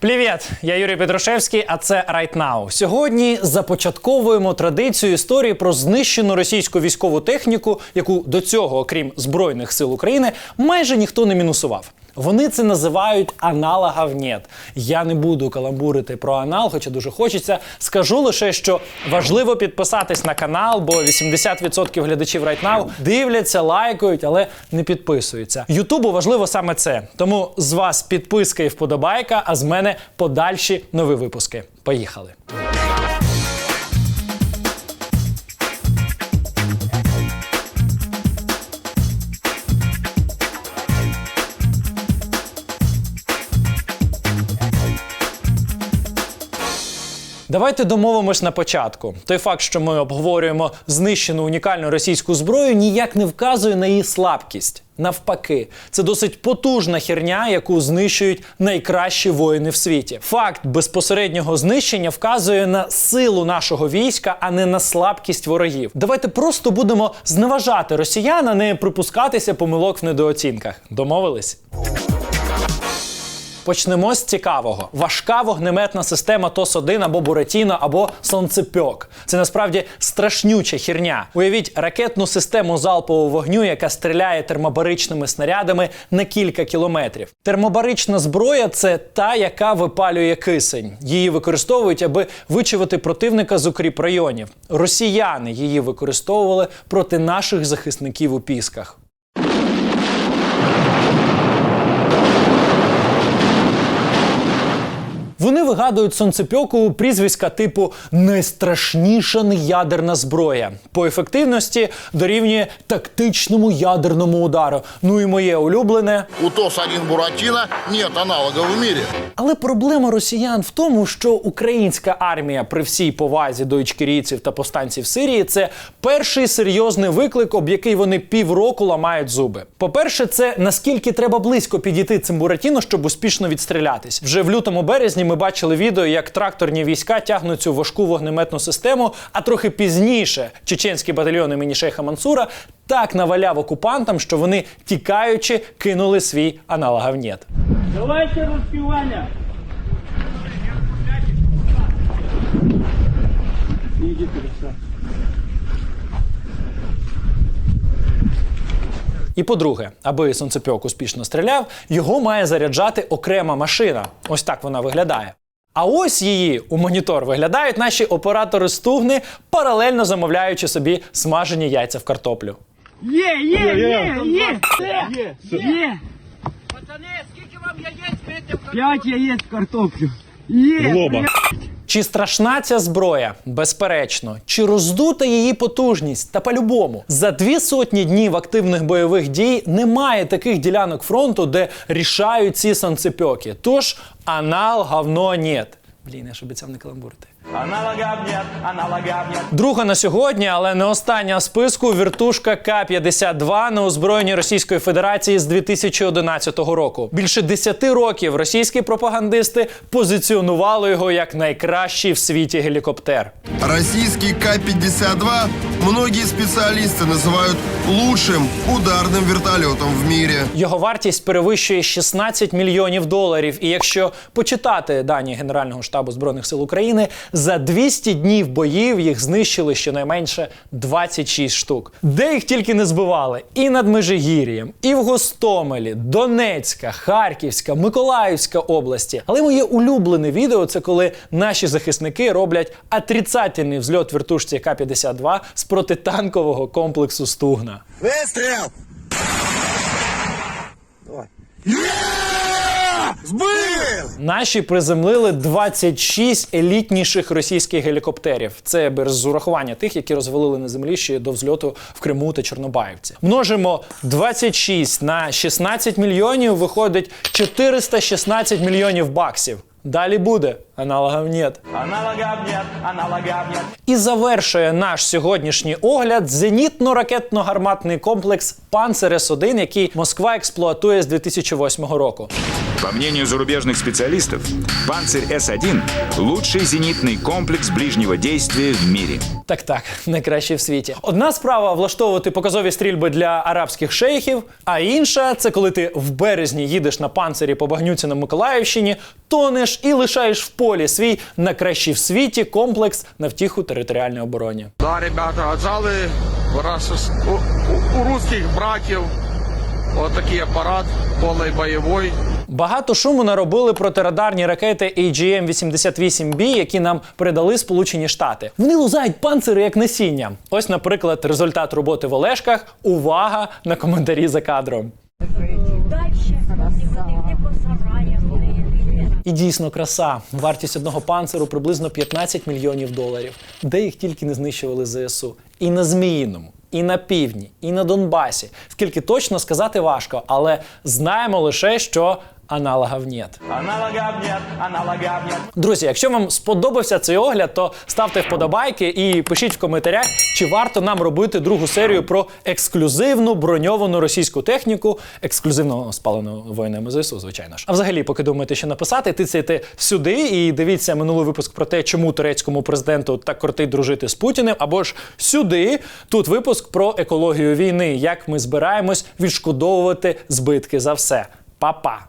Привіт, я Юрій Петрушевський, а це Right Now. Сьогодні започатковуємо традицію історії про знищену російську військову техніку, яку до цього, окрім збройних сил України, майже ніхто не мінусував. Вони це називають аналогів нет. Я не буду каламбурити про анал, хоча дуже хочеться. Скажу лише, що важливо підписатись на канал, бо 80% глядачів Right Now дивляться, лайкають, але не підписуються. Ютубу важливо саме це. Тому з вас підписка і вподобайка, а з мене подальші нові випуски. Поїхали. Давайте домовимось на початку. Той факт, що ми обговорюємо знищену унікальну російську зброю, ніяк не вказує на її слабкість. Навпаки, це досить потужна херня, яку знищують найкращі воїни в світі. Факт безпосереднього знищення вказує на силу нашого війська, а не на слабкість ворогів. Давайте просто будемо зневажати росіян, а не припускатися помилок в недооцінках. Домовились? Почнемо з цікавого: важка вогнеметна система ТОС-1 або Буратіно, або Сонцепьок. Це насправді страшнюча херня. Уявіть ракетну систему залпового вогню, яка стріляє термобаричними снарядами на кілька кілометрів. Термобарична зброя це та, яка випалює кисень. Її використовують, аби вичавити противника з укріп районів. Росіяни її використовували проти наших захисників у пісках. Вони вигадують сонцепьоку прізвиська типу найстрашніша неядерна зброя. По ефективності дорівнює тактичному ядерному удару. Ну і моє улюблене. У ТОС-1 Буратино нет аналогов в мире. Але проблема росіян в тому, що українська армія при всій повазі до ічкерійців та повстанців Сирії це перший серйозний виклик, об який вони півроку ламають зуби. По-перше, це наскільки треба близько підійти цим Буратіно, щоб успішно відстрілятись. Вже в лютому березні ми бачили відео, як тракторні війська тягнуть цю важку вогнеметну систему. А трохи пізніше чеченський батальйон імені Шейха Мансура так наваляв окупантам, що вони тікаючи кинули свій аналогов нет. Давайте русский Ваня. Иди І по-друге, аби сонцепьок успішно стріляв, його має заряджати окрема машина. Ось так вона виглядає. А ось її у монітор виглядають наші оператори стугни, паралельно замовляючи собі смажені яйця в картоплю. Е, е, е, е, е, е. Пацани, скільки вам яєць Пять яиц в картоплю. Е, Чи страшна ця зброя? Безперечно. Чи роздута її потужність? Та по-любому. За дві сотні днів активних бойових дій немає таких ділянок фронту, де рішають ці санцепьоки. Тож анал говно нет. Блін, я ж обіцяв не каламбурити. Друга на сьогодні, але не остання в списку віртушка К-52 на озброєнні Російської Федерації з 2011 року. Більше 10 років російські пропагандисти позиціонували його як найкращий в світі гелікоптер. Российский К-52 многие специалисты называют лучшим ударным вертолетом в мире. Його вартість перевищує 16 мільйонів доларів. І якщо почитати дані Генерального штабу збройних сил України, за 200 днів боїв їх знищили щонайменше 26 штук. Де їх тільки не збивали, і над Межигір'ям, і в Гостомелі, Донецька, Харківська, Миколаївська області. Але моє улюблене відео це коли наші захисники роблять отрицательний взльот вертушці К-52 з протитанкового комплексу Стугна. Выстрел! Давай. Сбыл! Наші приземлили 26 елітніших російських гелікоптерів. Це без урахування тих, які розвалили на землі ще до взльоту в Криму та Чорнобаївці. Множимо 26 на 16 мільйонів. Виходить 416 мільйонів баксів. Далі буде аналогів нет. І завершує наш сьогоднішній огляд зенітно-ракетно-гарматний комплекс Панцер С1, який Москва експлуатує з 2008 року. По мнению зарубежных специалистов, «Панцирь С-1» – лучший зенитный комплекс ближнего действия в мире. Так, так, найкращий в світі. Одна справа влаштовувати показові стрільби для арабських шейхів, а інша це коли ти в березні їдеш на панцирі по багнюці на Миколаївщині, тонеш і лишаєш в полі свій найкращий в світі комплекс на втіху територіальній обороні. Да, ребята, отжали у, нас- у, у- у русских братьев вот такой аппарат полный боевой. Багато шуму наробили протирадарні ракети AGM-88B, які нам передали Сполучені Штати. Вони лузають панцири як насіння. Ось, наприклад, результат роботи в Олешках. Увага на коментарі за кадром. І дійсно краса. Вартість одного панциру приблизно 15 мільйонів доларів. Де їх тільки не знищували ЗСУ. І на Зміїному, і на півдні, і на Донбасі. Скільки точно сказати важко, але знаємо лише, що аналогів нет. Друзі, якщо вам сподобався цей огляд, то ставте вподобайки і пишіть в коментарях, чи варто нам робити другу серію про ексклюзивну броньовану російську техніку, ексклюзивно спалену воїнами ЗСУ, звичайно ж. А взагалі, поки думаєте, що написати, тицяйте сюди і дивіться минулий випуск про те, чому турецькому президенту так кортить дружити з Путіним, або ж сюди. Тут випуск про екологію війни, як ми збираємось відшкодовувати збитки за все. papá.